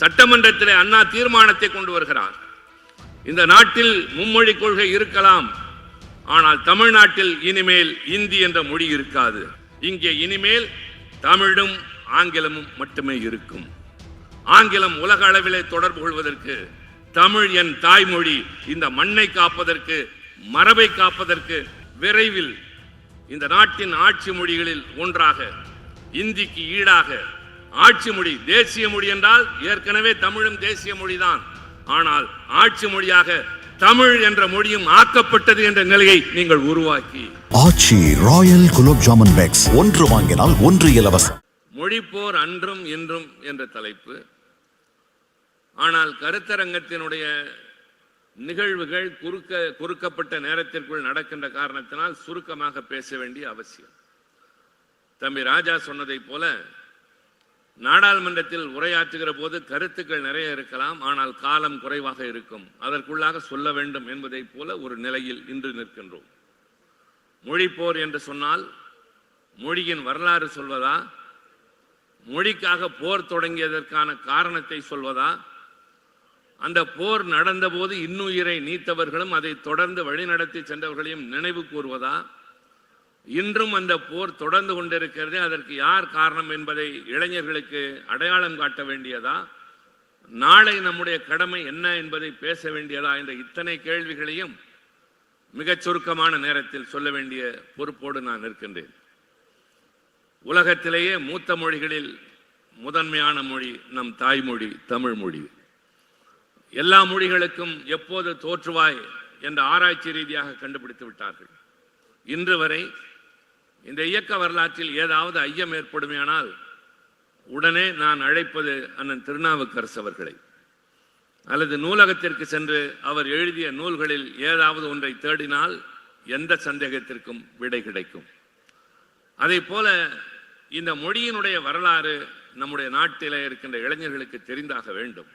சட்டமன்றத்தில் அண்ணா தீர்மானத்தை கொண்டு வருகிறார். இந்த நாட்டில் மும்மொழி கொள்கை இருக்கலாம். ஆனால் தமிழ்நாட்டில் இனிமேல் இந்தி என்ற மொழி இருக்காது. இங்கே இனிமேல் தமிழும் ஆங்கிலமும் மட்டுமே இருக்கும். ஆங்கிலம் உலக அளவிலே தொடர்பு கொள்வதற்கு தமிழ் என் தாய்மொழி இந்த மண்ணை காப்பதற்கு மரபை காப்பதற்கு விரைவில் இந்த நாட்டின் ஆட்சி மொழிகளில் ஒன்றாக இந்திக்கு ஈடாக ஆட்சி மொழி தேசிய மொழி என்றால் ஏற்கனவே தமிழும் தேசிய மொழிதான். ஆனால் ஆட்சி மொழியாக தமிழ் என்ற மொழியும் ஆக்கப்பட்டது என்ற நிலையை நீங்கள் உருவாக்கி. ஆச்சி ராயல் குலோப் ஜாமுன் பேக்ஸ் ஒன்று வாங்கினால் ஒன்று இலவசம். மொழிப்போர் அன்றும் இன்றும் என்ற தலைப்பு. ஆனால் கருத்தரங்கத்தினுடைய நிகழ்வுகள் குறுக்க குறுக்கப்பட்ட நேரத்திற்குள் நடக்கின்ற காரணத்தினால் சுருக்கமாக பேச வேண்டிய அவசியம். தம்பி ராஜா சொன்னதைப் போல நாடாளுமன்றத்தில் உரையாற்றுகிற போது கருத்துக்கள் நிறைய இருக்கலாம் ஆனால் காலம் குறைவாக இருக்கும். அதற்குள்ளாக சொல்ல வேண்டும் என்பதைப் போல ஒரு நிலையில் இன்று நிற்கின்றோம். மொழிப்போர் என்று சொன்னால் மொழியின் வரலாறு சொல்வதா? மொழிக்காக போர் தொடங்கியதற்கான காரணத்தை சொல்வதா? அந்த போர் நடந்தபோது இன்னுயிரை நீத்தவர்களும் அதை தொடர்ந்து வழிநடத்தி சென்றவர்களையும் நினைவு கூறுவதா இன்றும் அந்த போர் தொடர்ந்து கொண்டிருக்கிறது அதற்கு யார் காரணம் என்பதை இளைஞர்களுக்கு அடையாளம் காட்ட வேண்டியதா? நாளை நம்முடைய கடமை என்ன என்பதை பேச வேண்டியதா என்ற இத்தனை கேள்விகளையும் மிகச் சுருக்கமான நேரத்தில் சொல்ல வேண்டிய பொறுப்போடு நான் இருக்கின்றேன் உலகத்திலேயே மூத்த மொழிகளில் முதன்மையான மொழி நம் தாய்மொழி தமிழ் மொழி. எல்லா மொழிகளுக்கும் எப்போது தோற்றுவாய் என்ற ஆராய்ச்சி ரீதியாக கண்டுபிடித்து விட்டார்கள். இன்று வரை இந்த இயக்க வரலாற்றில் ஏதாவது ஐயம் ஏற்படுமையானால் உடனே நான் அழைப்பது அண்ணன் திருநாவுக்கரசு அவர்களை. அல்லது நூலகத்திற்கு சென்று அவர் எழுதிய நூல்களில் ஏதாவது ஒன்றை தேடினால் எந்த சந்தேகத்திற்கும் விடை கிடைக்கும். அதே போல இந்த மொழியினுடைய வரலாறு நம்முடைய நாட்டிலே இருக்கின்ற இளைஞர்களுக்கு தெரிந்தாக வேண்டும்.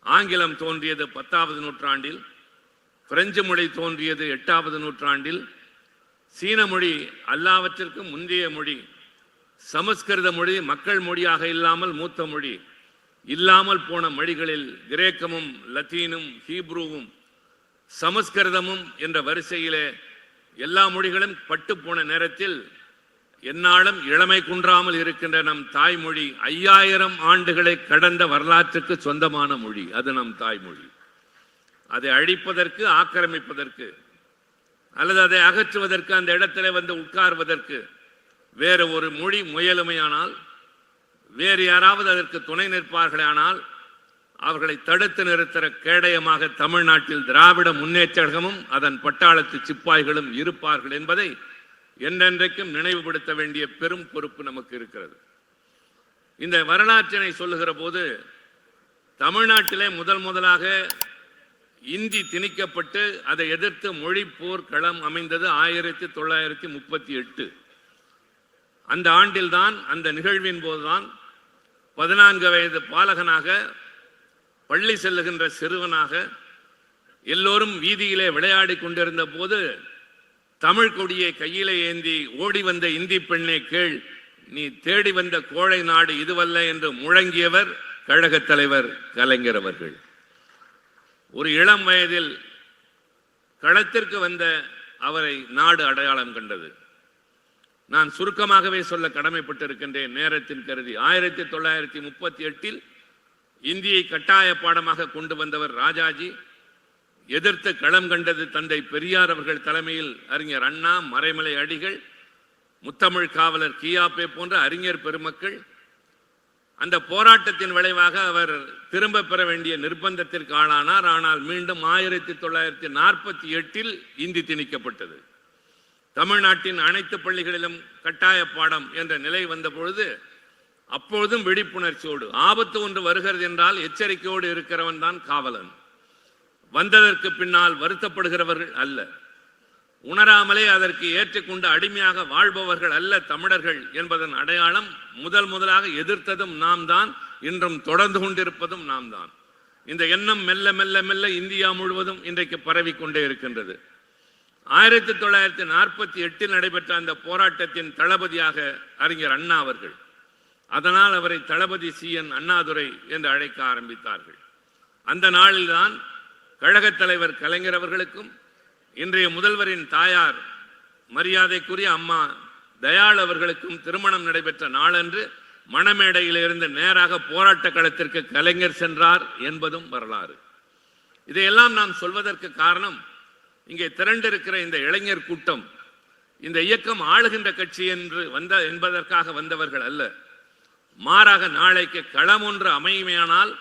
ஆங்கிலம் தோன்றியது பத்தாவது நூற்றாண்டில் பிரெஞ்சு மொழி தோன்றியது எட்டாவது நூற்றாண்டில் சீன மொழி எல்லாவற்றிற்கும் முந்தைய மொழி சமஸ்கிருத மொழி மக்கள் மொழியாக இல்லாமல் மூத்த மொழி இல்லாமல் போன மொழிகளில் கிரேக்கமும் லத்தீனும் ஹீப்ரூவும் சமஸ்கிருதமும் என்ற வரிசையிலே எல்லா மொழிகளும் பட்டு போன நேரத்தில் என்னாலும் இளமை குன்றாமல் இருக்கின்ற நம் தாய்மொழி ஐயாயிரம் ஆண்டுகளை கடந்த வரலாற்றுக்கு சொந்தமான மொழி அது நம் தாய்மொழி. அதை அழிப்பதற்கு ஆக்கிரமிப்பதற்கு அல்லது அதை அகற்றுவதற்கு அந்த இடத்திலே வந்து உட்கார்வதற்கு வேறு ஒரு மொழி முயலுமையானால் வேறு யாராவது அதற்கு துணை நிற்பார்களானால் அவர்களை தடுத்து நிறுத்துகிற கேடயமாக தமிழ்நாட்டில் திராவிட முன்னேற்றகமும் அதன் பட்டாளத்து சிப்பாய்களும் இருப்பார்கள் என்பதை என்றென்றைக்கும் நினைவுபடுத்த வேண்டிய பெரும் பொறுப்பு நமக்கு இருக்கிறது. இந்த வரலாற்றினை சொல்லுகிற போது தமிழ்நாட்டிலே முதல் முதலாக இந்தி திணிக்கப்பட்டு அதை எதிர்த்து மொழி போர்க்களம் அமைந்தது ஆயிரத்தி தொள்ளாயிரத்தி முப்பத்தி எட்டு. அந்த ஆண்டில்தான் அந்த நிகழ்வின் போதுதான் பதினான்கு வயது பாலகனாக பள்ளி செல்லுகின்ற சிறுவனாக எல்லோரும் வீதியிலே விளையாடி கொண்டிருந்த போது தமிழ் கொடியை கையிலே ஏந்தி ஓடி வந்த இந்தி பெண்ணே கேள் நீ தேடி வந்த கோழை நாடு இதுவல்ல என்று முழங்கியவர் கழகத் தலைவர் கலைஞர் அவர்கள். ஒரு இளம் வயதில் களத்திற்கு வந்த அவரை நாடு அடையாளம் கண்டது. நான் சுருக்கமாகவே சொல்ல கடமைப்பட்டிருக்கின்றேன் நேரத்தின் கருதி. ஆயிரத்தி தொள்ளாயிரத்தி முப்பத்தி எட்டில் இந்தியை கட்டாய பாடமாக கொண்டு வந்தவர் ராஜாஜி எதிர்த்து களம் கண்டது தந்தை பெரியார் அவர்கள் தலைமையில் அறிஞர் அண்ணா மறைமலை அடிகள் முத்தமிழ் காவலர் கியாப்பே போன்ற அறிஞர் பெருமக்கள் அந்த போராட்டத்தின் விளைவாக அவர் திரும்ப பெற வேண்டிய நிர்பந்தத்திற்கு ஆளானார். ஆனால் மீண்டும் ஆயிரத்தி தொள்ளாயிரத்தி நாற்பத்தி எட்டில் இந்தி திணிக்கப்பட்டது. தமிழ்நாட்டின் அனைத்து பள்ளிகளிலும் கட்டாய பாடம் என்ற நிலை வந்த பொழுது அப்பொழுதும் விழிப்புணர்ச்சியோடு ஆபத்து ஒன்று வருகிறது என்றால் எச்சரிக்கையோடு இருக்கிறவன் தான் காவலன். வந்ததற்கு பின்னால் வருத்தப்படுகிறவர்கள் அல்ல. உணராமலே அதற்கு ஏற்றுக்கொண்டு அடிமையாக வாழ்பவர்கள் அல்ல தமிழர்கள் என்பதன் அடையாளம் முதல் முதலாக எதிர்த்ததும் நாம் தான் இன்றும் தொடர்ந்து கொண்டிருப்பதும் நாம் தான் இந்த எண்ணம் மெல்ல மெல்ல மெல்ல இந்தியா முழுவதும் இன்றைக்கு பரவி கொண்டே இருக்கின்றது. ஆயிரத்தி தொள்ளாயிரத்தி நாற்பத்தி எட்டில் நடைபெற்ற அந்த போராட்டத்தின் தளபதியாக அறிஞர் அண்ணா அவர்கள். அதனால் அவரை தளபதி சி. என். அண்ணாதுரை என்று அழைக்க ஆரம்பித்தார்கள். அந்த நாளில்தான் கழகத் தலைவர் கலைஞர் அவர்களுக்கும் இன்றைய முதல்வரின் தாயார் மரியாதைக்குரிய அம்மா தயாள் அவர்களுக்கும் திருமணம் நடைபெற்ற நாளன்று மணமேடையில் இருந்து நேராக போராட்ட களத்திற்கு கலைஞர் சென்றார் என்பதும் வரலாறு. இதையெல்லாம் நான் சொல்வதற்கு காரணம் இங்கே திரண்டிருக்கிற இந்த இளைஞர் கூட்டம் இந்த இயக்கம் ஆளுகின்ற கட்சி என்று வந்த என்பதற்காக வந்தவர்கள் அல்ல. மாறாக நாளைக்கு களம் ஒன்று அமையுமையானால்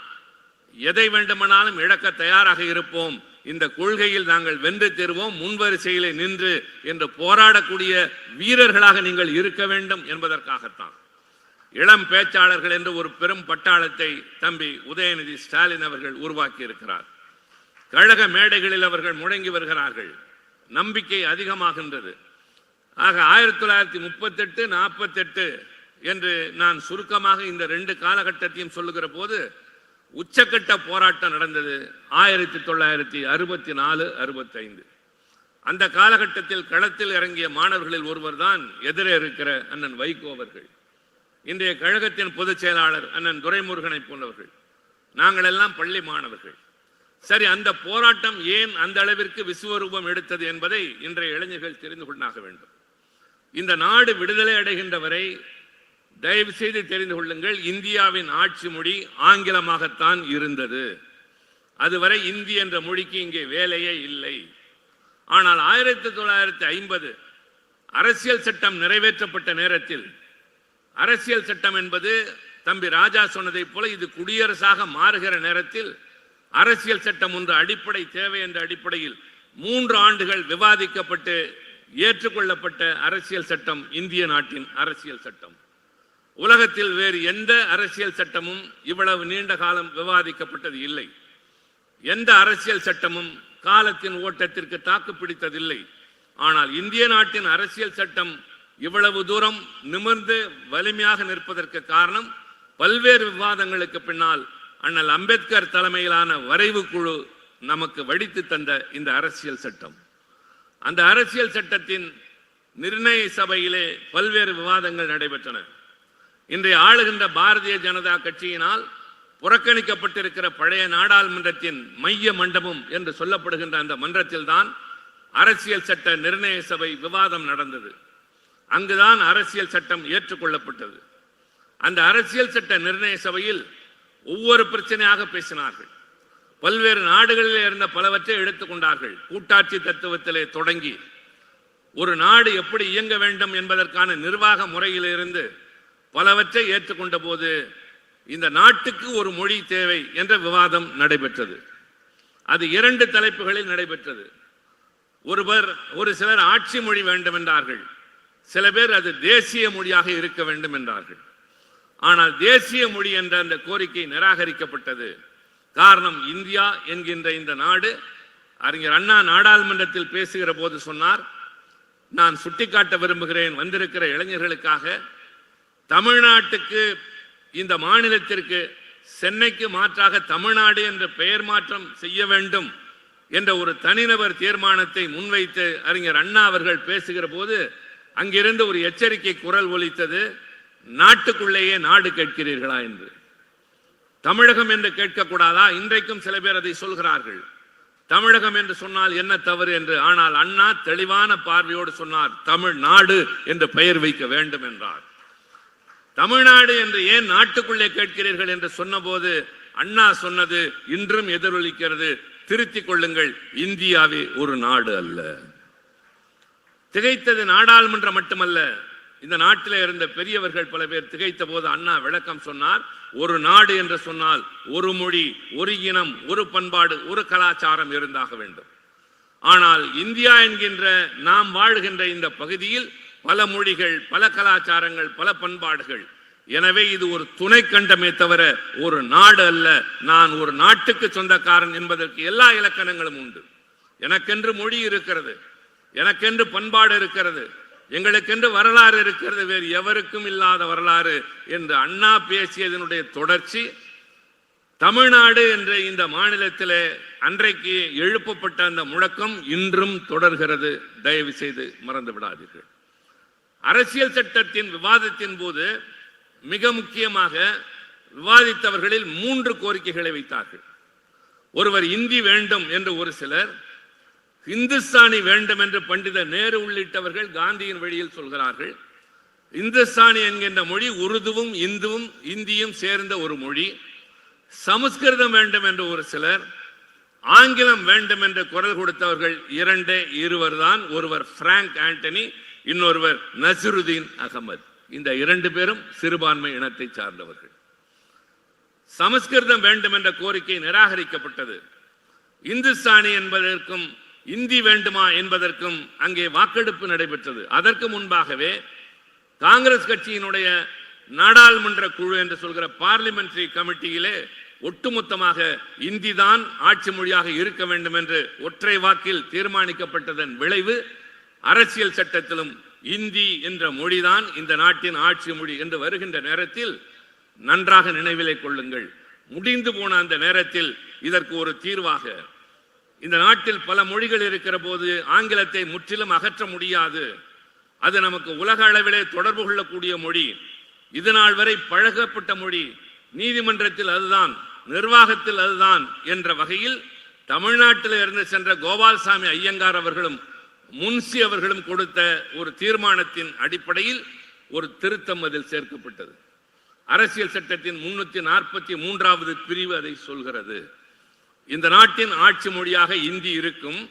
எதை வேண்டுமானாலும் இழக்க தயாராக இருப்போம். இந்த கொள்கையில் நாங்கள் வென்று தருவோம் முன்வரிசையிலே நின்று என்று போராடக்கூடிய வீரர்களாக நீங்கள் இருக்க வேண்டும் என்பதற்காகத்தான். இளம் பேச்சாளர்கள் என்று ஒரு பெரும் பட்டாளத்தை தம்பி உதயநிதி ஸ்டாலின் அவர்கள் உருவாக்கி இருக்கிறார் கழக மேடைகளில் அவர்கள் முழங்கி வருகிறார்கள். நம்பிக்கை அதிகமாகின்றது. ஆக ஆயிரத்தி தொள்ளாயிரத்தி முப்பத்தெட்டு நாற்பத்தெட்டு என்று நான் சுருக்கமாக இந்த ரெண்டு காலகட்டத்தையும் சொல்லுகிற போது உச்சக்கட்ட போராட்டம் நடந்தது ஆயிரத்தி தொள்ளாயிரத்தி அறுபத்தி நாலு அறுபத்தைந்து. அந்த காலகட்டத்தில் களத்தில் இறங்கிய மாணவர்களில் ஒருவர் தான் எதிரே இருக்கிற அண்ணன் வைகோ அவர்கள். இன்றைய கழகத்தின் பொதுச் செயலாளர் அண்ணன் துரைமுருகனை போன்றவர்கள். நாங்கள் எல்லாம் பள்ளி மாணவர்கள். சரி அந்த போராட்டம் ஏன் அந்த அளவிற்கு விஸ்வரூபம் எடுத்தது என்பதை இன்றைய இளைஞர்கள் தெரிந்து கொண்டாக வேண்டும். இந்த நாடு விடுதலை அடைகின்ற வரை தயவு செய்து தெரிந்து கொள்ளுங்கள் இந்தியாவின் ஆட்சி மொழி ஆங்கிலமாகத்தான் இருந்தது. அதுவரை இந்தி என்ற மொழிக்கு இங்கே வேலையே இல்லை. ஆனால் ஆயிரத்தி தொள்ளாயிரத்தி ஐம்பது அரசியல் சட்டம் நிறைவேற்றப்பட்ட நேரத்தில் அரசியல் சட்டம் என்பது தம்பி ராஜா சொன்னதைப் போல இது குடியரசாக மாறுகிற நேரத்தில் அரசியல் சட்டம் ஒன்று அடிப்படை தேவை என்ற அடிப்படையில் மூன்று ஆண்டுகள் விவாதிக்கப்பட்டு ஏற்றுக்கொள்ளப்பட்ட அரசியல் சட்டம் இந்திய நாட்டின் அரசியல் சட்டம். உலகத்தில் வேறு எந்த அரசியல் சட்டமும் இவ்வளவு நீண்ட காலம் விவாதிக்கப்பட்டது இல்லை. எந்த அரசியல் சட்டமும் காலத்தின் ஓட்டத்திற்கு தாக்கு பிடித்ததில்லை. ஆனால் இந்திய நாட்டின் அரசியல் சட்டம் இவ்வளவு தூரம் நிமிர்ந்து வலிமையாக நிற்பதற்கு காரணம் பல்வேறு விவாதங்களுக்கு பின்னால் அண்ணல் அம்பேத்கர் தலைமையிலான வரைவு குழு நமக்கு வடித்து தந்த இந்த அரசியல் சட்டம். அந்த அரசியல் சட்டத்தின் நிர்ணய சபையிலே பல்வேறு விவாதங்கள் நடைபெற்றன. இன்றைய ஆளுகின்ற பாரதிய ஜனதா கட்சியினால் புறக்கணிக்கப்பட்டிருக்கிற பழைய நாடாளுமன்றத்தின் மைய மண்டபம் என்று சொல்லப்படுகின்ற அந்த மன்றத்தில்தான் அரசியல் சட்ட நிர்ணய சபை விவாதம் நடந்தது. அங்குதான் அரசியல் சட்டம் ஏற்றுக்கொள்ளப்பட்டது. அந்த அரசியல் சட்ட நிர்ணய சபையில் ஒவ்வொரு பிரச்சனையாக பேசினார்கள். பல்வேறு நாடுகளில் இருந்த பலவற்றை எடுத்துக்கொண்டார்கள். கூட்டாட்சி தத்துவத்திலே தொடங்கி ஒரு நாடு எப்படி இயங்க வேண்டும் என்பதற்கான நிர்வாக முறையிலிருந்து பலவற்றை ஏற்றுக்கொண்ட போது இந்த நாட்டுக்கு ஒரு மொழி தேவை என்ற விவாதம் நடைபெற்றது. அது இரண்டு தலைப்புகளில் நடைபெற்றது. ஒருவர் ஒரு சிலர் ஆட்சி மொழி வேண்டும் என்றார்கள். சில பேர் அது தேசிய மொழியாக இருக்க வேண்டும் என்றார்கள். ஆனால் தேசிய மொழி என்ற அந்த கோரிக்கை நிராகரிக்கப்பட்டது. காரணம் இந்தியா என்கின்ற இந்த நாடு அறிஞர் அண்ணா நாடாளுமன்றத்தில் பேசுகிற போது சொன்னார் நான் சுட்டிக்காட்ட விரும்புகிறேன் வந்திருக்கிற இளைஞர்களுக்காக தமிழ்நாட்டுக்கு இந்த மாநிலத்திற்கு சென்னைக்கு மாற்றாக தமிழ்நாடு என்ற பெயர் மாற்றம் செய்ய வேண்டும் என்ற ஒரு தனிநபர் தீர்மானத்தை முன்வைத்து அறிஞர் அண்ணா அவர்கள் பேசுகிற போது அங்கிருந்து ஒரு எச்சரிக்கை குரல் ஒலித்தது நாட்டுக்குள்ளேயே நாடு கேட்கிறீர்களா? என்று. தமிழகம் என்று கேட்கக்கூடாதா? இன்றைக்கும் சில பேர் அதை சொல்கிறார்கள். தமிழகம் என்று சொன்னால் என்ன தவறு என்று? ஆனால் அண்ணா தெளிவான பார்வையோடு சொன்னார் தமிழ்நாடு என்று பெயர் வைக்க வேண்டும் என்றார். தமிழ்நாடு என்று ஏன் நாட்டுக்குள்ளே கேட்கிறீர்கள் என்று சொன்னபோது அண்ணா சொன்னது இன்றும் எதிரொலிக்கிறது. திருத்திக் கொள்ளுங்கள் இந்தியாவே ஒரு நாடு அல்ல. திகைத்தது நாடாளுமன்றம் மட்டுமல்ல இந்த நாட்டில் இருந்த பெரியவர்கள் பல பேர் திகைத்த போது அண்ணா விளக்கம் சொன்னார் ஒரு நாடு என்று சொன்னால் ஒரு மொழி ஒரு இனம் ஒரு பண்பாடு ஒரு கலாச்சாரம் இருந்தாக வேண்டும். ஆனால் இந்தியா என்கின்ற நாம் வாழ்கின்ற இந்த பகுதியில் பல மொழிகள் பல கலாச்சாரங்கள் பல பண்பாடுகள். எனவே இது ஒரு துணை கண்டமே தவிர ஒரு நாடு அல்ல. நான் ஒரு நாட்டுக்கு சொந்தக்காரன் என்பதற்கு எல்லா இலக்கணங்களும் உண்டு. எனக்கென்று மொழி இருக்கிறது எனக்கென்று பண்பாடு இருக்கிறது எங்களுக்கென்று வரலாறு இருக்கிறது வேறு எவருக்கும் இல்லாத வரலாறு என்று அண்ணா பேசியதனுடைய தொடர்ச்சி தமிழ்நாடு என்ற இந்த மாநிலத்திலே அன்றைக்கு எழுப்பப்பட்ட அந்த முழக்கம் இன்றும் தொடர்கிறது. தயவு செய்து மறந்து விடாதீர்கள். அரசியல் சட்டத்தின் விவாதத்தின் போது மிக முக்கியமாக விவாதித்தவர்களில் மூன்று கோரிக்கைகளை வைத்தார்கள். ஒருவர் இந்தி வேண்டும் என்று ஒரு சிலர் இந்துஸ்தானி வேண்டும் என்று பண்டித நேரு உள்ளிட்டவர்கள் காந்தியின் வழியில் சொல்கிறார்கள். இந்துஸ்தானி என்கின்ற மொழி உருதுவும் இந்துவும் இந்தியும் சேர்ந்த ஒரு மொழி. சமஸ்கிருதம் வேண்டும் என்று ஒரு சிலர் ஆங்கிலம் வேண்டும் என்று குரல் கொடுத்தவர்கள் இரண்டே இருவர் தான் ஒருவர் பிராங்க் ஆண்டனி இன்னொருவர் நசிருதீன் அகமது. இந்த இரண்டு பேரும் சிறுபான்மை இனத்தை சார்ந்தவர்கள். சமஸ்கிருதம் வேண்டும் என்ற கோரிக்கை நிராகரிக்கப்பட்டது. இந்துஸ்தானி என்பதற்கும் இந்தி வேண்டுமா என்பதற்கும் அங்கே வாக்கெடுப்பு நடைபெற்றது. அதற்கு முன்பாகவே காங்கிரஸ் கட்சியினுடைய நாடாளுமன்ற குழு என்று சொல்கிற பார்லிமெண்டரி கமிட்டியிலே ஒட்டுமொத்தமாக இந்தி தான் ஆட்சி மொழியாக இருக்க வேண்டும் என்று ஒற்றை வாக்கில் தீர்மானிக்கப்பட்டதன் விளைவு அரசியல் சட்டத்திலும் இந்தி என்ற மொழிதான் இந்த நாட்டின் ஆட்சி மொழி என்று வருகின்ற நேரத்தில் நன்றாக நினைவிலை கொள்ளுங்கள். முடிந்து போன அந்த நேரத்தில் இதற்கு ஒரு தீர்வாக இந்த நாட்டில் பல மொழிகள் இருக்கிற போது ஆங்கிலத்தை முற்றிலும் அகற்ற முடியாது. அது நமக்கு உலக அளவிலே தொடர்பு கொள்ளக்கூடிய மொழி. இது நாள் வரை பழகப்பட்ட மொழி. நீதிமன்றத்தில் அதுதான் நிர்வாகத்தில் அதுதான் என்ற வகையில் தமிழ்நாட்டில் இருந்து சென்ற கோபால்சாமி ஐயங்கார் அவர்களும் முன்சி அவர்களும் கொடுத்த ஒரு தீர்மானத்தின் அடிப்படையில் ஒரு திருத்தம் அதில் சேர்க்கப்பட்டது. அரசியல் சட்டத்தின் முன்னூத்தி நாற்பத்தி மூன்றாவது பிரிவு அதை சொல்கிறது. இந்த நாட்டின் ஆட்சி மொழியாக இந்தி இருக்கும்.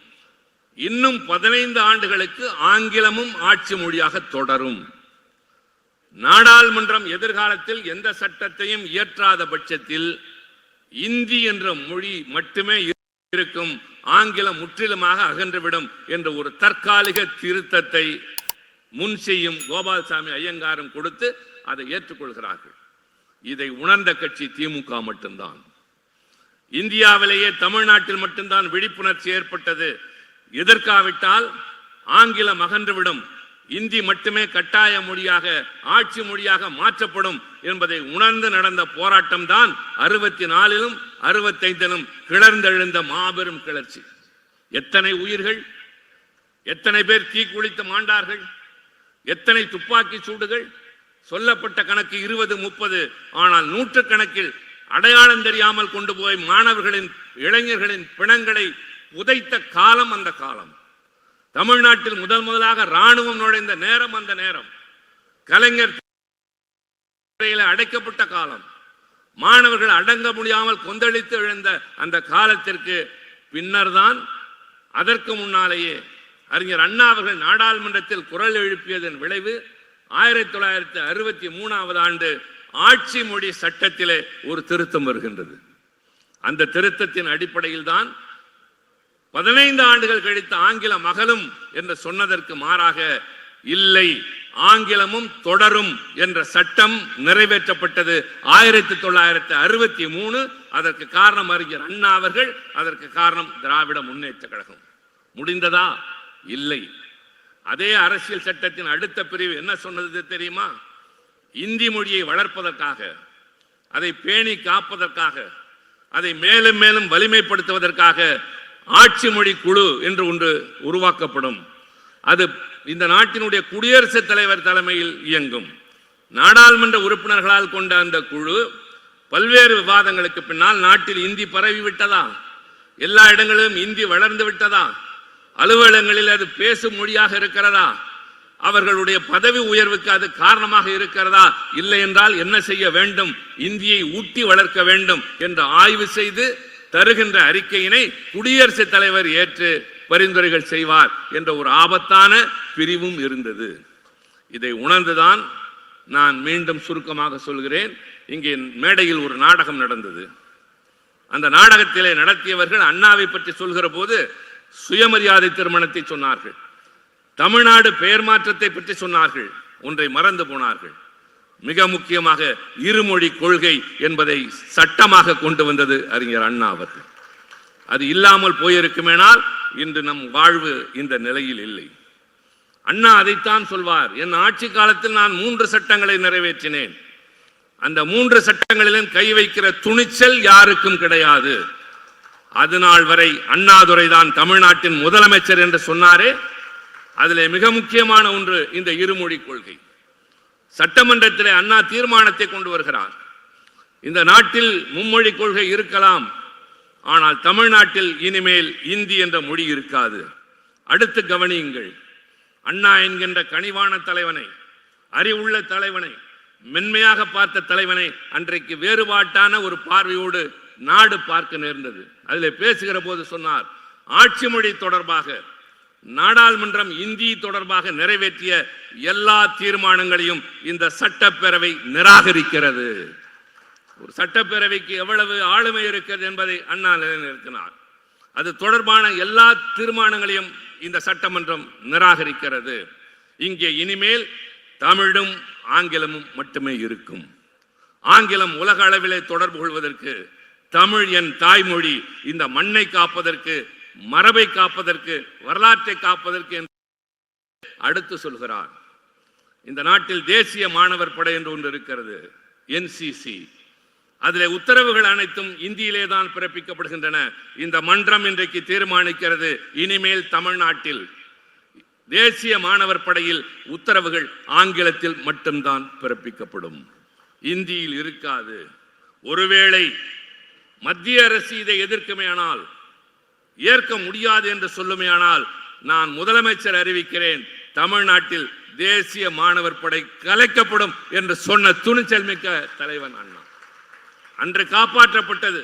இன்னும் பதினைந்து ஆண்டுகளுக்கு ஆங்கிலமும் ஆட்சி மொழியாக தொடரும். நாடாளுமன்றம் எதிர்காலத்தில் எந்த சட்டத்தையும் இயற்றாத பட்சத்தில் இந்தி என்ற மொழி மட்டுமே இருக்கும். ஆங்கிலம் முற்றிலுமாக அகன்றுவிடும் என்ற ஒரு தற்காலிக திருத்தத்தை முன் செய்யும் கோபால்சாமி ஐயங்காரும் கொடுத்து அதை ஏற்றுக்கொள்கிறார்கள். இதை உணர்ந்த கட்சி திமுக மட்டும்தான். இந்தியாவிலேயே தமிழ்நாட்டில் மட்டும்தான் விழிப்புணர்ச்சி ஏற்பட்டது. எதற்காவிட்டால் ஆங்கிலம் அகன்றுவிடும். இந்தி மட்டுமே கட்டாய மொழியாக ஆட்சி மொழியாக மாற்றப்படும் என்பதை உணர்ந்து நடந்த போராட்டம் தான் அறுபத்தி நாலிலும் அறுபத்தைந்தனும் கிளர்ந்தெழுந்த மாபெரும் கிளர்ச்சி. எத்தனை உயிர்கள் எத்தனை பேர் தீக்குளித்து மாண்டார்கள் எத்தனை துப்பாக்கி சூடுகள் சொல்லப்பட்ட கணக்கு இருபது முப்பது ஆனால் நூற்றுக்கணக்கில் அடையாளம் தெரியாமல் கொண்டு போய் மாணவர்களின் இளைஞர்களின் பிணங்களை புதைத்த காலம் அந்த காலம். தமிழ்நாட்டில் முதல் முதலாக ராணுவம் நுழைந்த நேரம் அந்த நேரம். கலைஞர் அடைக்கப்பட்ட காலம். மாணவர்கள் அடங்க முடியாமல் கொந்தளித்து எழுந்த அந்த காலத்திற்கு பின்னர்தான் அதற்கு முன்னாலேயே அறிஞர் அண்ணா அவர்கள் நாடாளுமன்றத்தில் குரல் எழுப்பியதன் விளைவு ஆயிரத்தி தொள்ளாயிரத்தி அறுபத்தி மூணாவது ஆண்டு ஆட்சி மொழி சட்டத்திலே ஒரு திருத்தம் வருகின்றது. அந்த திருத்தத்தின் அடிப்படையில் தான் பதினைந்து ஆண்டுகள் கழித்து ஆங்கில மகளும் என்று சொன்னதற்கு மாறாக இல்லை. ஆங்கிலமும் தொடரும் என்ற சட்டம் நிறைவேற்றப்பட்டது. ஆயிரத்தி தொள்ளாயிரத்தி அறுபத்தி மூணு அதற்கு காரணம் அறிஞர் அண்ணா அவர்கள் அதற்கு காரணம் திராவிட முன்னேற்ற கழகம். முடிந்ததா? இல்லை. அதே அரசியல் சட்டத்தின் அடுத்த பிரிவு என்ன சொன்னது தெரியுமா? இந்தி மொழியை வளர்ப்பதற்காக அதை பேணி காப்பதற்காக அதை மேலும் மேலும் வலிமைப்படுத்துவதற்காக ஆட்சி மொழி குழு என்று ஒன்று உருவாக்கப்படும். அது இந்த நாட்டினுடைய குடியரசுத் தலைவர் தலைமையில் இயங்கும். நாடாளுமன்ற உறுப்பினர்களால் கொண்ட அந்த குழு பல்வேறு விவாதங்களுக்கு பின்னால் நாட்டில் இந்தி பரவி விட்டதா? எல்லா இடங்களிலும் இந்தி வளர்ந்து விட்டதா? அலுவலகங்களில் அது பேசும் மொழியாக இருக்கிறதா? அவர்களுடைய பதவி உயர்வுக்கு அது காரணமாக இருக்கிறதா? இல்லை என்றால் என்ன செய்ய வேண்டும்? இந்தியை ஊட்டி வளர்க்க வேண்டும் என்று ஆய்வு செய்து தருகின்ற அறிக்கையினை குடியரசுத் தலைவர் ஏற்று பரிந்துரைகள் செய்வார் என்ற ஒரு ஆபத்தான பிரிவும் இருந்தது. இதை உணர்ந்துதான் நான் மீண்டும் சுருக்கமாக சொல்கிறேன். இங்கே மேடையில் ஒரு நாடகம் நடந்தது. அந்த நாடகத்திலே நடத்தியவர்கள் அண்ணாவை பற்றி சொல்கிற போது சுயமரியாதை திருமணத்தை சொன்னார்கள். தமிழ்நாடு பெயர் மாற்றத்தை பற்றி சொன்னார்கள். ஒன்றை மறந்து போனார்கள். மிக முக்கியமாக இருமொழி கொள்கை என்பதை சட்டமாக கொண்டு வந்தது அறிஞர் அண்ணா அவர்கள். அது இல்லாமல் போயிருக்குமேனால் இன்று நம் வாழ்வு இந்த நிலையில் இல்லை. அண்ணா அதைத்தான் சொல்வார் என் ஆட்சி காலத்தில் நான் மூன்று சட்டங்களை நிறைவேற்றினேன். அந்த மூன்று சட்டங்களிலும் கை வைக்கிற துணிச்சல் யாருக்கும் கிடையாது. அது நாள் வரை அண்ணாதுரை தான் தமிழ்நாட்டின் முதலமைச்சர் என்று சொன்னாரே. அதில் மிக முக்கியமான ஒன்று இந்த இருமொழி கொள்கை. சட்டமன்றத்திலே அண்ணா தீர்மானத்தை கொண்டு வருகிறார். இந்த நாட்டில் மும்மொழி கொள்கை இருக்கலாம் ஆனால் தமிழ்நாட்டில் இனிமேல் இந்தி என்ற மொழி இருக்காது. அடுத்து கவனியுங்கள். அண்ணா என்கின்ற கனிவான தலைவனை அறிவுள்ள தலைவனை மென்மையாக பார்த்த தலைவனை அன்றைக்கு வேறுபாட்டான ஒரு பார்வையோடு நாடு பார்க்க நேர்ந்தது. அதில் பேசுகிற போது சொன்னார் ஆட்சி மொழி தொடர்பாக நாடாளுமன்றம் இந்தி தொடர்பாக நிறைவேற்றிய எல்லா தீர்மானங்களையும் இந்த சட்டப்பேரவை நிராகரிக்கிறது. ஒரு சட்டப்பேரவைக்கு எவ்வளவு ஆளுமை இருக்கிறது என்பதை அண்ணா நிலைநிறுத்தினார். அது தொடர்பான எல்லா தீர்மானங்களையும் இந்த சட்டமன்றம் நிராகரிக்கிறது. இங்கே இனிமேல் தமிழும் ஆங்கிலமும் மட்டுமே இருக்கும். ஆங்கிலம் உலக அளவிலே தொடர்பு கொள்வதற்கு தமிழ் என் தாய்மொழி இந்த மண்ணை காப்பதற்கு மரபை காப்பதற்கு வரலாற்றை காப்பதற்கு என்று அடுத்து சொல்கிறார். இந்த நாட்டில் தேசிய மாணவர் படை என்று ஒன்று இருக்கிறது என்சிசி அதில் உத்தரவுகள் அனைத்தும் இந்தியிலே தான் பிறப்பிக்கப்படுகின்றன. இந்த மன்றம் இன்றைக்கு தீர்மானிக்கிறது. இனிமேல் தமிழ்நாட்டில் தேசிய மாணவர் படையில் உத்தரவுகள் ஆங்கிலத்தில் மட்டும்தான் பிறப்பிக்கப்படும். இந்தியில் இருக்காது. ஒருவேளை மத்திய அரசு இதை எதிர்க்குமேயானால் ஏற்க முடியாது என்று சொல்லுமேயானால் நான் முதலமைச்சர் அறிவிக்கிறேன் தமிழ்நாட்டில் தேசிய மாணவர் படை கலைக்கப்படும் என்று சொன்ன துணிச்சல் மிக்க தலைவன் அண்ணா. அன்று காப்பாற்றப்பட்டது.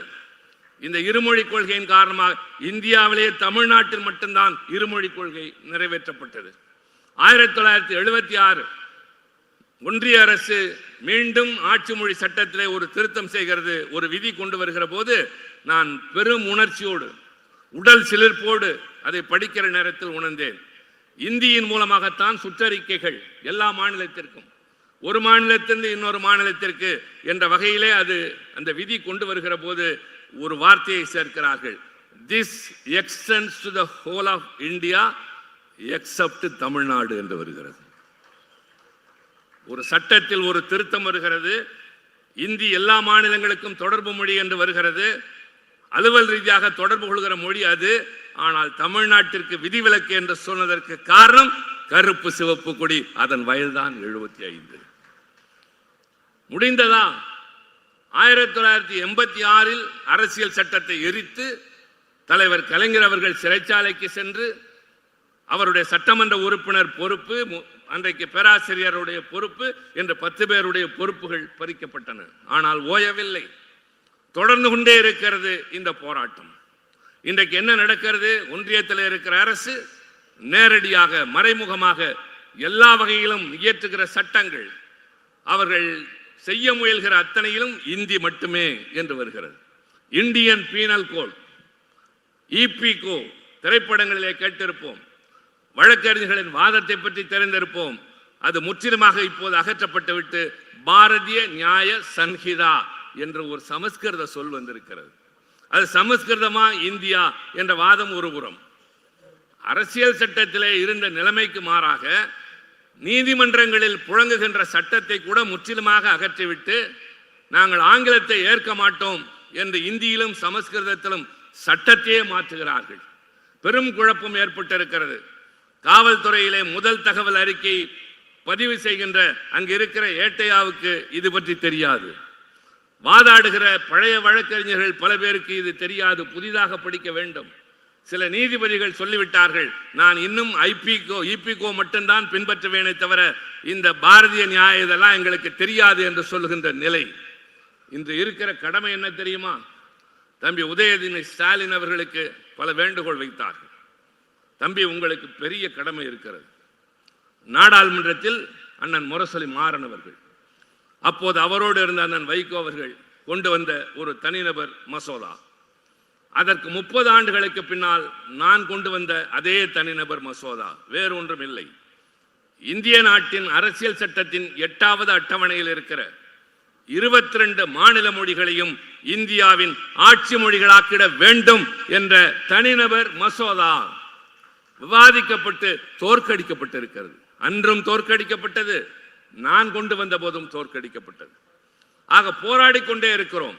இந்த இருமொழி கொள்கையின் காரணமாக இந்தியாவிலே தமிழ்நாட்டில் மட்டும்தான் இருமொழி கொள்கை நிறைவேற்றப்பட்டது. ஆயிரத்தி தொள்ளாயிரத்தி எழுபத்தி ஆறு ஒன்றிய அரசு மீண்டும் ஆட்சி மொழி சட்டத்திலே ஒரு திருத்தம் செய்கிறது ஒரு விதி கொண்டு வருகிற போது நான் பெரும் உணர்ச்சியோடு உடல் சிலிர்ப்போடு அதை படிக்கிற நேரத்தில் உணர்ந்தேன். இந்தியின் மூலமாகத்தான் சுற்றறிக்கைகள் எல்லா மாநிலத்திற்கும் ஒரு மாநிலத்திலிருந்து இன்னொரு மாநிலத்திற்கு என்ற வகையிலே அது அந்த விதி கொண்டு வருகிற போது ஒரு வார்த்தையை சேர்க்கிறார்கள். This extends to the whole of India except Tamil Nadu என்று வருகிறது. ஒரு சட்டத்தில் ஒரு திருத்தம் வருகிறது. இந்தி எல்லா மாநிலங்களுக்கும் தொடர்பு மொழி என்று வருகிறது. அலுவல் ரீதியாக தொடர்பு கொள்கிற மொழி அது. ஆனால் தமிழ்நாட்டிற்கு விதிவிலக்கு என்று சொன்னதற்கு காரணம் கருப்பு சிவப்பு கொடி. அதன் வயதுதான் எழுபத்தி ஐந்து. முடிந்ததா? ஆயிரத்தி தொள்ளாயிரத்தி எண்பத்தி ஆறில் அரசியல் சட்டத்தை எரித்து தலைவர் கலைஞர் அவர்கள் சிறைச்சாலைக்கு சென்று அவருடைய சட்டமன்ற உறுப்பினர் பொறுப்பு மு- அன்றைக்கு பேராசிரியருடைய பொறுப்பு என்று பத்து பேருடைய பொறுப்புகள் பறிக்கப்பட்டன. ஆனால் ஓயவில்லை. தொடர்ந்து கொண்டே இருக்கிறது இந்த போராட்டம். இன்றைக்கு என்ன நடக்கிறது? ஒன்றியத்தில் இருக்கிற அரசு நேரடியாக மறைமுகமாக எல்லா வகையிலும் இயற்றுகிற சட்டங்கள். அவர்கள் செய்ய முயல்கிற அத்தனையிலும் இந்தி மட்டுமே என்று வருகிறது. இந்தியன் பீனல் கோல் இபிகோ திரைப்படங்களிலே கேட்டிருப்போம். வழக்கறிஞர்களின் வாதத்தை பற்றி தெரிந்திருப்போம். அது முற்றிலுமாக இப்போது அகற்றப்பட்டுவிட்டு பாரதிய நியாய சன்ஹிதா என்ற ஒரு சமஸ்கிருத சொல் வந்திருக்கிறது. அது சமஸ்கிருதமா இந்தியா என்ற வாதம் ஒரு புறம். அரசியல் சட்டத்திலே இருந்த நிலைமைக்கு மாறாக நீதிமன்றங்களில் புழங்குகின்ற சட்டத்தை கூட முற்றிலுமாக அகற்றிவிட்டு நாங்கள் ஆங்கிலத்தை ஏற்க மாட்டோம் என்று இந்தியிலும் சமஸ்கிருதத்திலும் சட்டத்தையே மாற்றுகிறார்கள். பெரும் குழப்பம் ஏற்பட்டிருக்கிறது. காவல்துறையிலே முதல் தகவல் அறிக்கை பதிவு செய்கின்ற அங்கு இருக்கிற ஏட்டையாவுக்கு இது பற்றி தெரியாது. வாதாடுகிற பழைய வழக்கறிஞர்கள் பல பேருக்கு இது தெரியாது புதிதாக படிக்க வேண்டும். சில நீதிபதிகள் சொல்லிவிட்டார்கள் நான் இன்னும் ஐபிகோ இபிகோ மட்டும்தான் பின்பற்றுவேனே தவிர இந்த பாரதிய நியாய இதெல்லாம் எங்களுக்கு தெரியாது என்று சொல்லுகின்ற நிலை. இன்று இருக்கிற கடமை என்ன தெரியுமா? தம்பி உதயதினை ஸ்டாலின் அவர்களுக்கு பல வேண்டுகோள் வைத்தார்கள். தம்பி உங்களுக்கு பெரிய கடமை இருக்கிறது. நாடாளுமன்றத்தில் அண்ணன் முரசொலி மாறன் அவர்கள் அப்போது அவரோடு இருந்த அண்ணன் வைகோ அவர்கள் கொண்டு வந்த ஒரு தனிநபர் மசோதா. அதற்கு முப்பது ஆண்டுகளுக்கு பின்னால் நான் கொண்டு வந்த அதே தனிநபர் மசோதா வேறு ஒன்றும் இல்லை. இந்திய நாட்டின் அரசியல் சட்டத்தின் எட்டாவது அட்டவணையில் இருக்கிற இருபத்தி ரெண்டு மாநில மொழிகளையும் இந்தியாவின் ஆட்சி மொழிகளாக்கிட வேண்டும் என்ற தனிநபர் மசோதா விவாதிக்கப்பட்டு தோற்கடிக்கப்பட்டிருக்கிறது. அன்றும் தோற்கடிக்கப்பட்டது. நான் கொண்டு வந்த போதும் தோற்கடிக்கப்பட்டது. ஆக போராடி கொண்டே இருக்கிறோம்.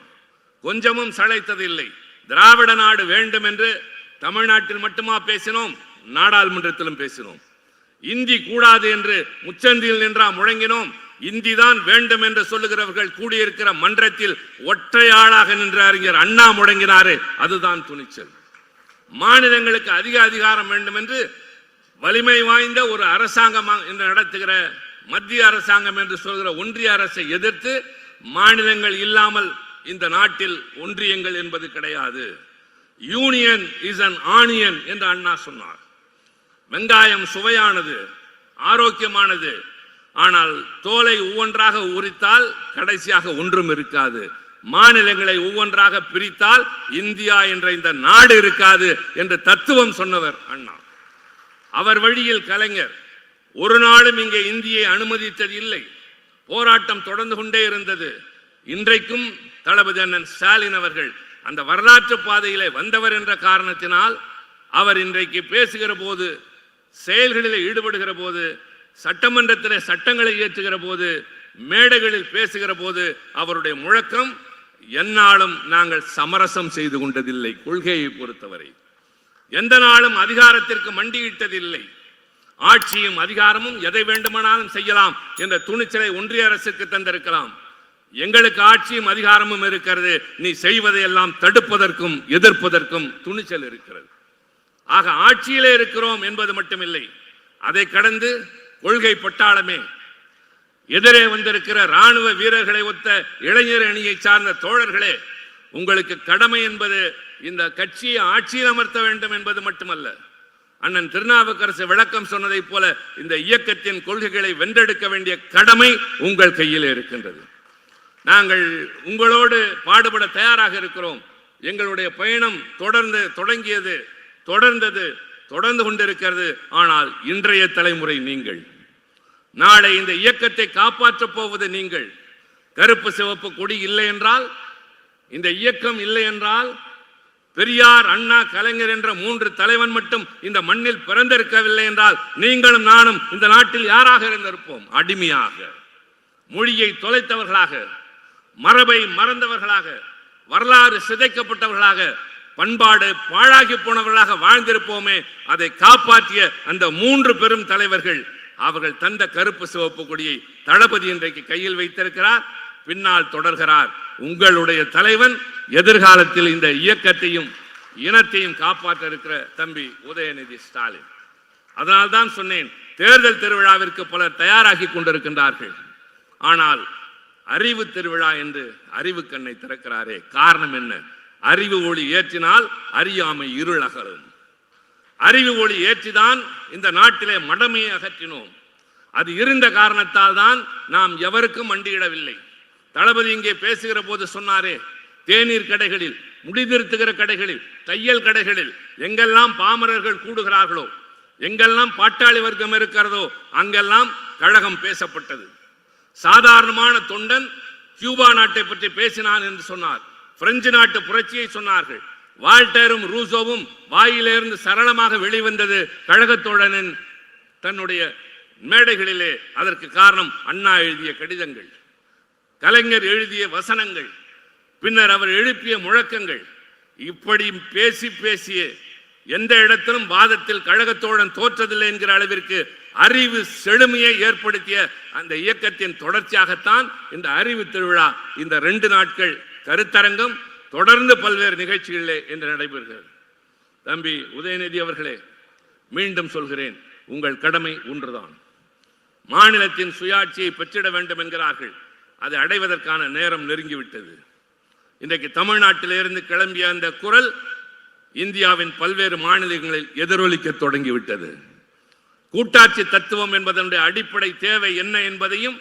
கொஞ்சமும் சளைத்ததில்லை. திராவிட நாடு வேண்டும் என்று தமிழ்நாட்டில் மட்டுமா பேசினோம் நாடாளுமன்றத்திலும் பேசினோம். இந்தி கூடாது என்று முச்சந்தியில் நின்றா முழங்கினோம். இந்திதான் வேண்டும் என்று சொல்லுகிறவர்கள் கூடியிருக்கிற மன்றத்தில் ஒற்றையாளாக நின்ற அறிஞர் அண்ணா முழங்கினாரு. அதுதான் துணிச்சல். மாநிலங்களுக்கு அதிக அதிகாரம் வேண்டும் என்று வலிமை வாய்ந்த ஒரு அரசாங்கம் என்று நடத்துகிற மத்திய அரசாங்கம் என்று சொல்கிற ஒன்றிய அரசை எதிர்த்து மாநிலங்கள் இல்லாமல் இந்த நாட்டில் ஒன்றியங்கள் என்பது கிடையாது. யூனியன் இஸ் அன் ஆனியன் என்று அண்ணா சொன்னார். வெங்காயம் சுவையானது ஆரோக்கியமானது. ஆனால் தோலை ஒவ்வொன்றாக உரித்தால் கடைசியாக ஒன்றும் இருக்காது. மாநிலங்களை ஒவ்வொன்றாக பிரித்தால் இந்தியா என்ற இந்த நாடு இருக்காது என்று தத்துவம் சொன்னவர் அண்ணா. அவர் வழியில் கலைஞர் ஒரு நாளும் இங்கே இந்தியை அனுமதித்தது இல்லை போராட்டம் தொடர்ந்து கொண்டே இருந்தது. இன்றைக்கும் தளபதி அண்ணன் ஸ்டாலின் அவர்கள் அந்த வரலாற்று பாதையிலே வந்தவர் என்ற காரணத்தினால் அவர் இன்றைக்கு பேசுகிற போது செயல்களில் ஈடுபடுகிற போது சட்டமன்றத்திலே சட்டங்களை இயற்றுகிற போது மேடைகளில் பேசுகிற போது அவருடைய முழக்கம் எந்நாளும் நாங்கள் சமரசம் செய்து கொண்டதில்லை கொள்கையை பொறுத்தவரை. எந்த நாளும் அதிகாரத்திற்கு மண்டியிட்டதில்லை. ஆட்சியும் அதிகாரமும் எதை வேண்டுமானாலும் செய்யலாம் என்ற துணிச்சலை ஒன்றிய அரசுக்கு தந்திருக்கலாம். எங்களுக்கு ஆட்சியும் அதிகாரமும் இருக்கிறது. நீ செய்வதையெல்லாம் தடுப்பதற்கும் எதிர்ப்பதற்கும் துணிச்சல் இருக்கிறது. ஆக ஆட்சியிலே இருக்கிறோம் என்பது மட்டுமில்லை. அதை கடந்து கொள்கை பட்டாளமே. எதிரே வந்திருக்கிற ராணுவ வீரர்களை ஒத்த இளைஞர் அணியை சார்ந்த தோழர்களே உங்களுக்கு கடமை என்பது இந்த கட்சியை ஆட்சியில் அமர்த்த வேண்டும் என்பது மட்டுமல்ல. அண்ணன் திருநாவுக்கரசு விளக்கம் சொன்னதைப் போல இந்த இயக்கத்தின் கொள்கைகளை வென்றெடுக்க வேண்டிய கடமை உங்கள் கையில் இருக்கின்றது. நாங்கள் உங்களோடு பாடுபட தயாராக இருக்கிறோம். எங்களுடைய பயணம் தொடர்ந்து தொடங்கியது தொடர்ந்தது தொடர்ந்து கொண்டிருக்கிறது. ஆனால் இன்றைய தலைமுறை நீங்கள். நாளை இந்த இயக்கத்தை காப்பாற்றப் போவது நீங்கள். கருப்பு சிவப்பு கொடி இல்லை என்றால் இந்த இயக்கம் இல்லை என்றால் பெரியார் அண்ணா கலைஞர் என்ற மூன்று தலைவன் மட்டும் இந்த மண்ணில் பிறந்திருக்கவில்லை என்றால் நீங்களும் நானும் இந்த நாட்டில் யாராக இருந்திருப்போம்? அடிமையாக மொழியை தொலைத்தவர்களாக. மரபை மறந்தவர்களாக வரலாறு சிதைக்கப்பட்டவர்களாக பண்பாடு பாழாகி போனவர்களாக வாழ்ந்திருப்போமே அதை காப்பாற்றிய அந்த மூன்று பெரும் தலைவர்கள் அவர்கள் தந்த கருப்பு சிவப்பு கொடியை தளபதி இன்றைக்கு கையில் வைத்திருக்கிறார். பின்னால் தொடர்கிறார் உங்களுடைய தலைவன் எதிர்காலத்தில் இந்த இயக்கத்தையும் இனத்தையும் காப்பாற்ற இருக்கிற தம்பி உதயநிதி ஸ்டாலின். அதனால்தான் சொன்னேன் தேர்தல் திருவிழாவிற்கு பலர் தயாராகி கொண்டிருக்கின்றார்கள். ஆனால் அறிவு திருவிழா என்று அறிவு கண்ணை திறக்கிறாரே. காரணம் என்ன? அறிவு ஒளி ஏற்றினால் அறியாமை இருளகலும் அறிவு ஒளி ஏற்றிதான் இந்த நாட்டிலே மடமையை அகற்றினோம். அது இருந்த காரணத்தால் தான் நாம் எவருக்கும் மண்டியிடவில்லை தளபதி இங்கே பேசுகிற போது சொன்னாரே தேநீர் கடைகளில் முடிதிருத்துகிற கடைகளில் தையல் கடைகளில் எங்கெல்லாம் பாமரர்கள் கூடுகிறார்களோ எங்கெல்லாம் பாட்டாளி வர்க்கம் இருக்கிறதோ அங்கெல்லாம் கழகம் பேசப்பட்டது. சாதாரணமான தொண்டன் கியூபா நாட்டை பற்றி பேசினான் என்று சொன்னார். பிரெஞ்சு நாட்டு புரட்சியை சொன்னார்கள். வால்டரும் ரூசோவும் வாயிலிருந்து சரளமாக வெளிவந்தது கழகத்தோழனின் தன்னுடைய மேடைகளிலே. அதற்கு காரணம் அண்ணா எழுதிய கடிதங்கள். கலைஞர் எழுதிய வசனங்கள். பின்னர் அவர் எழுப்பிய முழக்கங்கள். இப்படி பேசி பேசிய எந்த இடத்திலும் வாதத்தில் கழகத்தோழன் தோற்றதில்லை என்கிற அளவிற்கு அறிவு செழுமையை ஏற்படுத்திய அந்த இயக்கத்தின் தொடர்ச்சியாகத்தான் இந்த அறிவு திருவிழா இந்த ரெண்டு நாட்கள் கருத்தரங்கம் தொடர்ந்து பல்வேறு நிகழ்ச்சிகளிலே என்று நடைபெறுகிறது. தம்பி உதயநிதி அவர்களே மீண்டும் சொல்கிறேன் உங்கள் கடமை ஒன்றுதான். மாநிலத்தின் சுயாட்சியை பெற்றிட வேண்டும் என்கிறார்கள். அதை அடைவதற்கான நேரம் நெருங்கிவிட்டது. இன்றைக்கு தமிழ்நாட்டிலிருந்து கிளம்பிய அந்த குரல் இந்தியாவின் பல்வேறு மாநிலங்களில் எதிரொலிக்க தொடங்கிவிட்டது. கூட்டாட்சி தத்துவம் என்பதனுடைய அடிப்படை தேவை என்ன என்பதையும்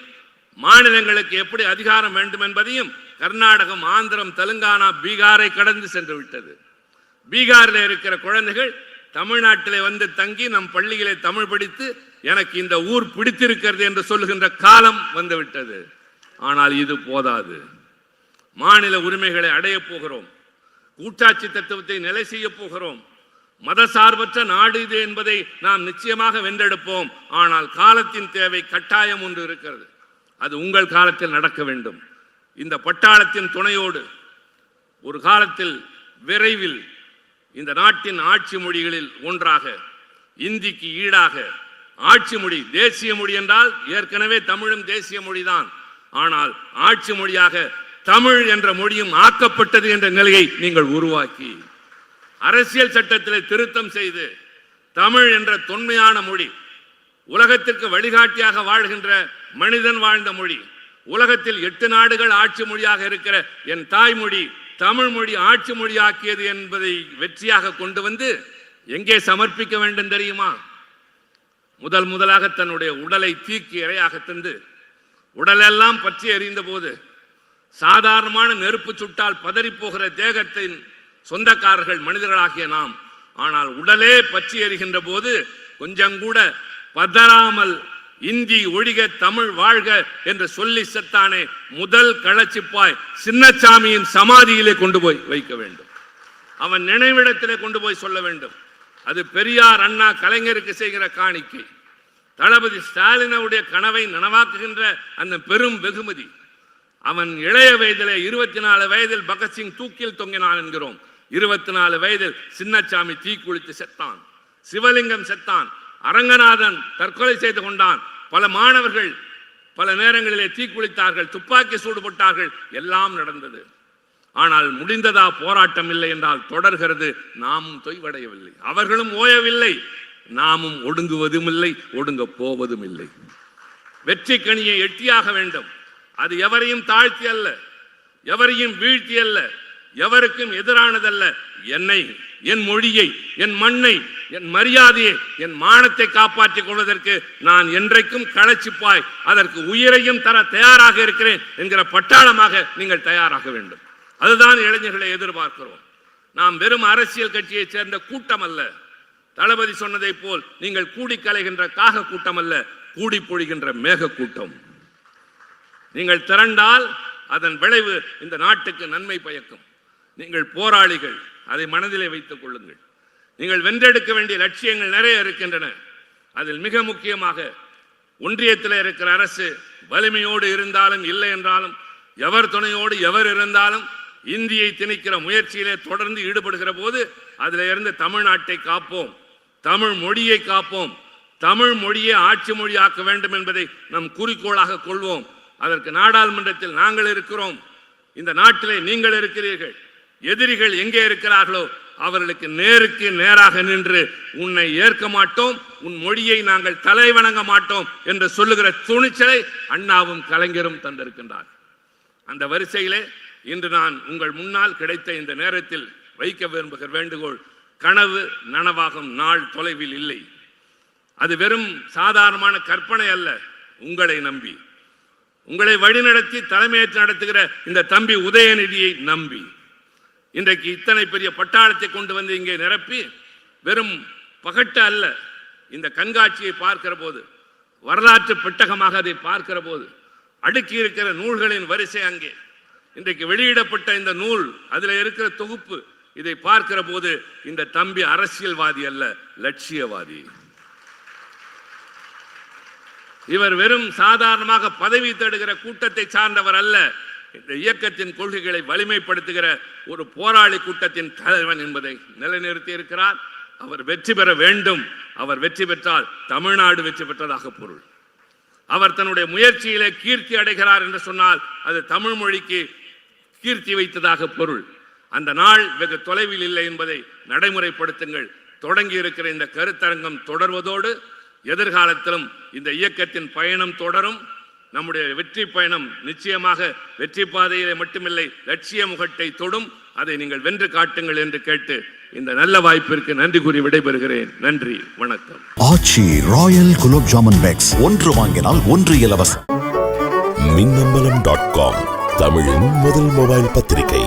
மாநிலங்களுக்கு எப்படி அதிகாரம் வேண்டும் என்பதையும் கர்நாடகம் ஆந்திரம் தெலுங்கானா பீகாரை கடந்து சென்று விட்டது. பீகாரில் இருக்கிற குழந்தைகள் தமிழ்நாட்டிலே வந்து தங்கி நம் பள்ளிகளை தமிழ் படித்து எனக்கு இந்த ஊர் பிடித்திருக்கிறது என்று சொல்லுகின்ற காலம் வந்துவிட்டது ஆனால் இது போதாது. மாநில உரிமைகளை அடையப் போகிறோம். கூட்டாட்சி தத்துவத்தை நிலை செய்ய போகிறோம். மதசார்பற்ற நாடு இது என்பதை நாம் நிச்சயமாக வென்றெடுப்போம். ஆனால் காலத்தின் தேவை கட்டாயம் ஒன்று இருக்கிறது. அது உங்கள் காலத்தில் நடக்க வேண்டும். இந்த பட்டாளத்தின் துணையோடு ஒரு காலத்தில் விரைவில் இந்த நாட்டின் ஆட்சி மொழிகளில் ஒன்றாக இந்திக்கு ஈடாக ஆட்சி மொழி தேசிய மொழி என்றால் ஏற்கனவே தமிழும் தேசிய மொழிதான். ஆனால் ஆட்சி மொழியாக தமிழ் என்ற மொழியும் ஆக்கப்பட்டது என்ற நிலையை நீங்கள் உருவாக்கி அரசியல் சட்டத்திலே திருத்தம் செய்து தமிழ் என்ற தொன்மையான மொழி உலகத்திற்கு வழிகாட்டியாக வாழ்கின்ற மனிதன் வாழ்ந்த மொழி உலகத்தில் எட்டு நாடுகள் ஆட்சி மொழியாக இருக்கிற என் தாய்மொழி தமிழ் மொழி ஆட்சி மொழியாக்கியது என்பதை வெற்றியாக கொண்டு வந்து எங்கே சமர்ப்பிக்க வேண்டும் தெரியுமா? முதல் முதலாக தன்னுடைய உடலை தீக்கி இரையாக தந்து உடலெல்லாம் பற்றி எறிந்த போது சாதாரணமான நெருப்பு சுட்டால் பதறிப் போகிற தேகத்தின் சொந்தக்காரர்கள் மனிதர்களாகிய நாம். ஆனால் உடலே பற்றி எறிகின்ற போது கொஞ்சம் கூட பதறாமல் இந்தி ஒழிக தமிழ் வாழ்க என்று சொல்லி செத்தானே முதல் களச்சிப்பாய் சின்னசாமியின் சமாதியிலே கொண்டு போய் வைக்க வேண்டும். அவன் நினைவிடத்திலே கொண்டு போய் சொல்ல வேண்டும். அது பெரியார் அண்ணா கலைஞருக்கு செய்கிற காணிக்கை. தளபதி ஸ்டாலினுடைய கனவை நனவாக்குகின்ற அந்த பெரும் வெகுமதி. அவன் இளைய வயதிலே இருபத்தி நாலு வயதில் பகத்சிங் தூக்கில் தொங்கினான் என்கிறோம். இருபத்தி நாலு வயதில் சின்னசாமி தீக்குளித்து செத்தான். சிவலிங்கம் செத்தான். அரங்கநாதன் தற்கொலை செய்து கொண்டான். பல மாணவர்கள் பல நேரங்களிலே தீக்குளித்தார்கள் துப்பாக்கி சூடுபட்டார்கள் எல்லாம் நடந்தது. ஆனால் முடிந்ததா போராட்டம் இல்லை என்றால் தொடர்கிறது நாமும் தொய்வடையவில்லை. அவர்களும் ஓயவில்லை நாமும் ஒடுங்குவதும் இல்லை ஒடுங்க போவதும் இல்லை. வெற்றி கனியை எட்டியாக வேண்டும். அது எவரையும் தாழ்த்தி அல்ல எவரையும் வீழ்த்தி அல்ல. எவருக்கும் எதிரானதல்ல. என்னை என் மொழியை என் மண்ணை என் மரியாதையை என் மானத்தை காப்பாற்றிக் கொள்வதற்கு நான் என்றைக்கும் களைச்சிப்பாய். அதற்கு உயிரையும் தர தயாராக இருக்கிறேன் என்கிற பட்டாளமாக நீங்கள் தயாராக வேண்டும். அதுதான் இளைஞர்களை எதிர்பார்க்கிறோம். நாம் வெறும் அரசியல் கட்சியைச் சேர்ந்த கூட்டம் அல்ல தளபதி சொன்னதை போல் நீங்கள் கூடி கலைகின்ற காக கூட்டம் அல்ல கூடி பொழிகின்ற மேக கூட்டம். நீங்கள் திரண்டால் அதன் விளைவு இந்த நாட்டுக்கு நன்மை பயக்கும். நீங்கள் போராளிகள் அதை மனதிலே வைத்துக் கொள்ளுங்கள். நீங்கள் வென்றெடுக்க வேண்டிய லட்சியங்கள் நிறைய இருக்கின்றன. அதில் மிக முக்கியமாக ஒன்றியத்தில் இருக்கிற அரசு வலிமையோடு இருந்தாலும் இல்லை என்றாலும் எவர் துணையோடு எவர் இருந்தாலும் இந்தியை திணிக்கிற முயற்சியிலே தொடர்ந்து ஈடுபடுகிற போது அதில் இருந்து தமிழ்நாட்டை காப்போம். தமிழ் மொழியை காப்போம். தமிழ் மொழியை ஆட்சி மொழியாக்க வேண்டும் என்பதை நம் குறிக்கோளாக கொள்வோம். அதற்கு நாடாளுமன்றத்தில் நாங்கள் இருக்கிறோம். இந்த நாட்டிலே நீங்கள் இருக்கிறீர்கள். எதிரிகள் எங்கே இருக்கிறார்களோ அவர்களுக்கு நேருக்கு நேராக நின்று உன்னை ஏற்க மாட்டோம் உன் மொழியை நாங்கள் தலை வணங்க மாட்டோம் என்று சொல்லுகிற துணிச்சலை அண்ணாவும் கலைஞரும் தந்திருக்கின்றார். அந்த வரிசையிலே இன்று நான் உங்கள் முன்னால் கிடைத்த இந்த நேரத்தில் வைக்க விரும்புகிற வேண்டுகோள் கனவு நனவாகும் நாள் தொலைவில் இல்லை. அது வெறும் சாதாரணமான கற்பனை அல்ல உங்களை நம்பி. உங்களை வழிநடத்தி தலைமையேற்று நடத்துகிற இந்த தம்பி உதயநிதியை நம்பி. இன்றைக்கு இத்தனை பெரிய பட்டாளத்தை கொண்டு வந்து இங்கே நிரப்பி வெறும் பகட்ட அல்ல இந்த கண்காட்சியை பார்க்கிற போது வரலாற்று பெட்டகமாக அதை பார்க்கிற போது அடுக்கி இருக்கிற நூல்களின் வரிசை அங்கே. இன்றைக்கு வெளியிடப்பட்ட இந்த நூல் அதில் இருக்கிற தொகுப்பு இதை பார்க்கிற போது இந்த தம்பி அரசியல்வாதி அல்ல லட்சியவாதி. இவர் வெறும் சாதாரணமாக பதவி தேடுகிற கூட்டத்தை சார்ந்தவர் அல்ல இந்த இயக்கத்தின் கொள்கைகளை வலிமைப்படுத்துகிற ஒரு போராளி கூட்டத்தின் தலைவன் என்பதை நிலைநிறுத்தி இருக்கிறார். அவர் வெற்றி பெற வேண்டும். அவர் வெற்றி பெற்றால் தமிழ்நாடு வெற்றி பெற்றதாக பொருள். அவர் தன்னுடைய முயற்சியிலே கீர்த்தி அடைகிறார் என்று சொன்னால் அது தமிழ் மொழிக்கு கீர்த்தி வைத்ததாக பொருள். அந்த நாள் வெகு தொலைவில் இல்லை என்பதை நடைமுறைப்படுத்துங்கள். தொடங்கி இருக்கிற இந்த கருத்தரங்கம் தொடர்வதோடு எதிர்காலத்திலும் இந்த இயக்கத்தின் பயணம் தொடரும். நம்முடைய வெற்றி பயணம் நிச்சயமாக வெற்றி பாதையிலே மட்டுமில்லை லட்சிய முகட்டை தொடும். அதை நீங்கள் வென்று காட்டுங்கள் என்று கேட்டு இந்த நல்ல வாய்ப்பிற்கு நன்றி கூறி விடைபெறுகிறேன். நன்றி வணக்கம். ஆச்சி ராயல் குலோப் ஜாமன் பேக்ஸ் ஒன்று வாங்கினால் ஒன்று இலவசம். மின்னம்பலம் டாட் காம் தமிழின் முதல் மொபைல் பத்திரிகை.